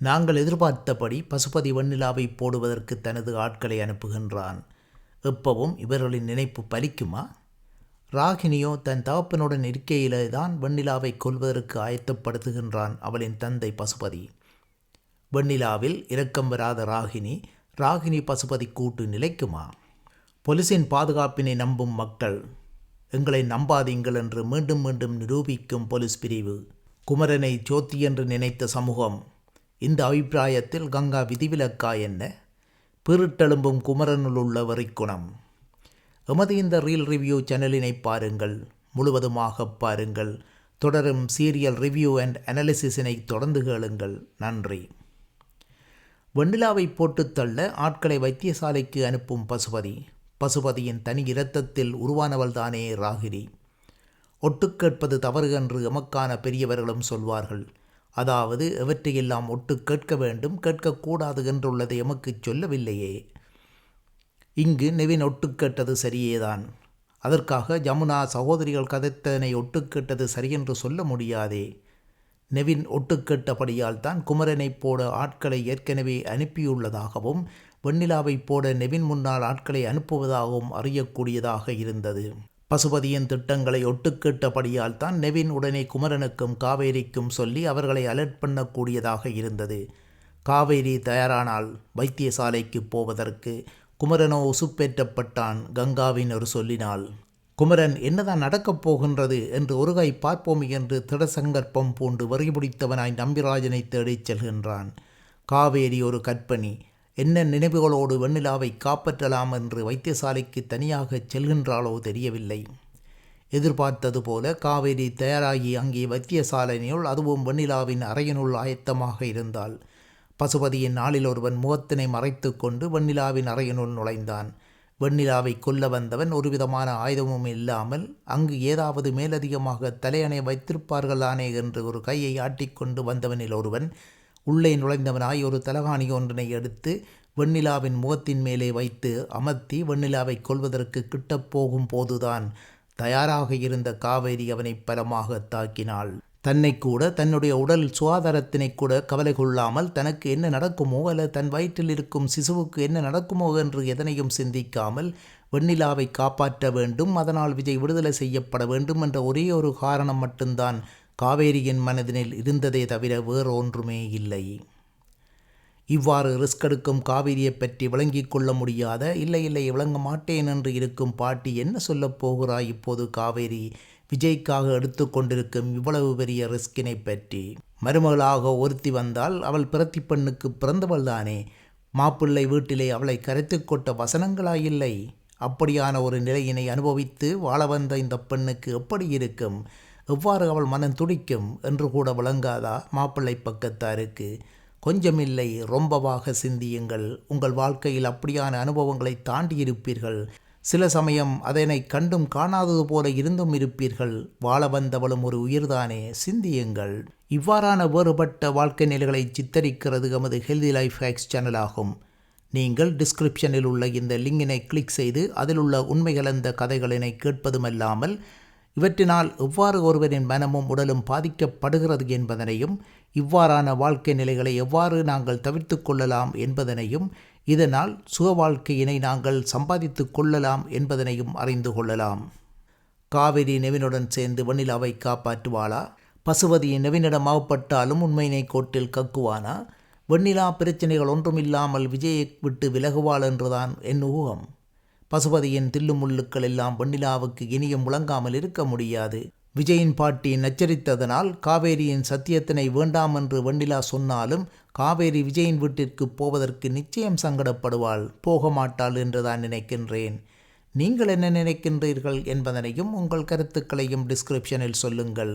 நாங்கள் எதிர்பார்த்தபடி பசுபதி வெண்ணிலாவை போடுவதற்கு தனது ஆட்களை அனுப்புகின்றான். எப்பவும் இவர்களின் நினைப்பு பலிக்குமா? ராகினியோ தன் தகப்பனுடன் இருக்கையிலே தான் வெண்ணிலாவை கொல்வதற்கு ஆயத்தப்படுத்துகின்றான் அவளின் தந்தை பசுபதி. வெண்ணிலாவில் இரக்கம் வராத ராகினி ராகினி பசுபதி கூட்டு நிலைக்குமா? பொலிசின் பாதுகாப்பினை நம்பும் மக்கள் எங்களை நம்பாதீங்கள் என்று மீண்டும் மீண்டும் நிரூபிக்கும் போலீஸ் பிரிவு. குமரனை ஜோதி என்று நினைத்த சமூகம் இந்த அபிப்பிராயத்தில் கங்கா விதிவிலக்கா என்ன? பீரிட்டெழும்பும் குமரனுள் உள்ள வெறிக்குணம் எமது இந்த ரீல் ரிவ்யூ சேனலினை பாருங்கள் முழுவதுமாக பாருங்கள். தொடரும் சீரியல் ரிவ்யூ அண்ட் அனாலிசிஸினை தொடர்ந்து கேளுங்கள். நன்றி. வெண்ணிலாவை போட்டுத் தள்ள ஆட்களை வைத்தியசாலைக்கு அனுப்பும் பசுபதி. பசுபதியின் தனி இரத்தத்தில் உருவானவள்தானே ராகிரி ஒட்டு கேட்பது தவறு என்று எமக்கான பெரியவர்களும் சொல்வார்கள். அதாவது எவற்றையெல்லாம் ஒட்டு கேட்க வேண்டும் கேட்கக்கூடாது என்றுள்ளதை எமக்குச் சொல்லவில்லையே. இங்கு நெவின் ஒட்டு கேட்டது சரியேதான். அதற்காக ஜமுனா சகோதரிகள் கதைத்ததனை ஒட்டு கேட்டது சரியென்று சொல்ல முடியாதே. நெவின் ஒட்டுக்கேட்டபடியால் தான் குமரனைப் போட ஆட்களை ஏற்கனவே அனுப்பியுள்ளதாகவும் வெண்ணிலாவை போட நெவின் முன்னால் ஆட்களை அனுப்புவதாகவும் அறியக்கூடியதாக இருந்தது. பசுபதியின் திட்டங்களை ஒட்டுக்கேட்டபடியால் தான் நெவின் உடனே குமரனுக்கும் காவேரிக்கும் சொல்லி அவர்களை அலர்ட் பண்ணக்கூடியதாக இருந்தது. காவேரி தயாரானால் வைத்தியசாலைக்கு போவதற்கு குமரனோ உசுப்பேற்றப்பட்டான் கங்காவின் ஒரு சொல்லினால். குமரன் என்னதான் நடக்கப் போகின்றது என்று ஒரு கை பார்ப்போம் என்று திடசங்கற்பம் பூண்டு வரிபிடித்தவனாய் நம்பிராஜனை தேடிச் செல்கின்றான். காவேரி ஒரு கற்பனி என்ன நினைவுகளோடு வெண்ணிலாவை காப்பாற்றலாம் என்று வைத்தியசாலைக்கு தனியாக செல்கின்றாளோ தெரியவில்லை. எதிர்பார்த்தது போல காவேரி தயாராகி அங்கே வைத்தியசாலையினுள் அதுவும் வெண்ணிலாவின் அறையினுள் ஆயத்தமாக இருந்தாள். பசுபதியின் நாளில் ஒருவன் முகத்தினை மறைத்து கொண்டு வெண்ணிலாவின் அறையினுள் நுழைந்தான். வெண்ணிலாவை கொல்ல வந்தவன் ஒரு விதமான ஆயுதமும் இல்லாமல் அங்கு ஏதாவது மேலதிகமாக தலையணை வைத்திருப்பார்களானே? என்று ஒரு கையை ஆட்டிக்கொண்டு வந்தவனில் ஒருவன் உள்ளே நுழைந்தவனாய் ஒரு தலகாணி ஒன்றினை எடுத்து வெண்ணிலாவின் முகத்தின் மேலே வைத்து அமர்த்தி வெண்ணிலாவை கொல்வதற்கு கிட்டப் போகும் போதுதான் தயாராக இருந்த காவேரி அவனை பலமாக தாக்கினாள். தன்னை கூட தன்னுடைய உடல் சுகாதாரத்தினை கூட கவலை கொள்ளாமல் தனக்கு என்ன நடக்குமோ அல்லது தன் வயிற்றில் இருக்கும் சிசுவுக்கு என்ன நடக்குமோ என்று எதனையும் சிந்திக்காமல் வெண்ணிலாவை காப்பாற்ற வேண்டும் அதனால் விஜய் விடுதலை செய்யப்பட வேண்டும் என்ற ஒரே ஒரு காரணம் மட்டும்தான் காவேரியின் மனதினில் இருந்ததே தவிர வேறு ஒன்றுமே இல்லை. இவ்வாறு ரிஸ்க் எடுக்கும் காவிரியை பற்றி விளங்கிக் கொள்ள முடியாத இல்லை இல்லை விளங்க மாட்டேன் என்று இருக்கும் பாட்டி என்ன சொல்லப் போகிறாய் இப்போது காவேரி? விஜய்க்காக எடுத்துக்கொண்டிருக்கும் இவ்வளவு பெரிய ரிஸ்கினை பற்றி. மருமகளாக ஒருத்தி வந்தால் அவள் பிரத்தி பெண்ணுக்கு பிறந்தவள்தானே மாப்பிள்ளை வீட்டிலே அவளை கரைத்து கொட்ட வசனங்களாயில்லை? அப்படியான ஒரு நிலையினை அனுபவித்து வாழ வந்த இந்த பெண்ணுக்கு எப்படி இருக்கும்? எவ்வாறு அவள் மனம் துடிக்கும் என்று கூட விளங்காதா? மாப்பிள்ளை பக்கத்தாருக்கு. கொஞ்சமில்லை ரொம்பவாக சிந்தியுங்கள். உங்கள் வாழ்க்கையில் அப்படியான அனுபவங்களை தாண்டி இருப்பீர்கள் சில சமயம் அதனை கண்டும் காணாதது போல இருந்தும் இருப்பீர்கள். வாழ வந்தவளும் ஒரு உயிர்தானே. சிந்தியுங்கள். இவ்வாறான வேறுபட்ட வாழ்க்கை நிலைகளை சித்தரிக்கிறது எமது ஹெல்தி லைஃப் ஹேக்ஸ் சேனலாகும் நீங்கள் டிஸ்கிரிப்ஷனில் உள்ள இந்த லிங்கினை கிளிக் செய்து அதில் உள்ள உண்மை கலந்த கதைகளினை கேட்பதுமல்லாமல் இவற்றினால் எவ்வாறு ஒருவரின் மனமும் உடலும் பாதிக்கப்படுகிறது என்பதனையும் இவ்வாறான வாழ்க்கை நிலைகளை எவ்வாறு நாங்கள் தவிர்த்து கொள்ளலாம் என்பதனையும் இதனால் சுக வாழ்க்கையினை நாங்கள் சம்பாதித்து கொள்ளலாம் என்பதனையும் அறிந்து கொள்ளலாம். காவிரி நெவினுடன் சேர்ந்து வெண்ணிலாவை காப்பாற்றுவாளா? பசுபதியின் நெவினிடமாகப்பட்டாலும் உண்மையினை கோட்டில் கக்குவானா? வெண்ணிலா பிரச்சனைகள் ஒன்றுமில்லாமல் விஜயை விட்டு விலகுவாள் என்றுதான் என் ஊகம். பசுபதியின் தில்லுமுள்ளுக்கள் எல்லாம் வெண்ணிலாவுக்கு இனியும் முழங்காமல் இருக்க முடியாது. விஜயின் பாட்டி நச்சரித்ததனால் காவேரியின் சத்தியத்தினை வேண்டாம் என்று வெண்ணிலா சொன்னாலும் காவேரி விஜயின் வீட்டிற்கு போவதற்கு நிச்சயம் சங்கடப்படுவாள். போக மாட்டாள் என்றுதான் நினைக்கின்றேன். நீங்கள் என்ன நினைக்கின்றீர்கள் என்பதனையும் உங்கள் கருத்துக்களையும் டிஸ்கிரிப்ஷனில் சொல்லுங்கள்.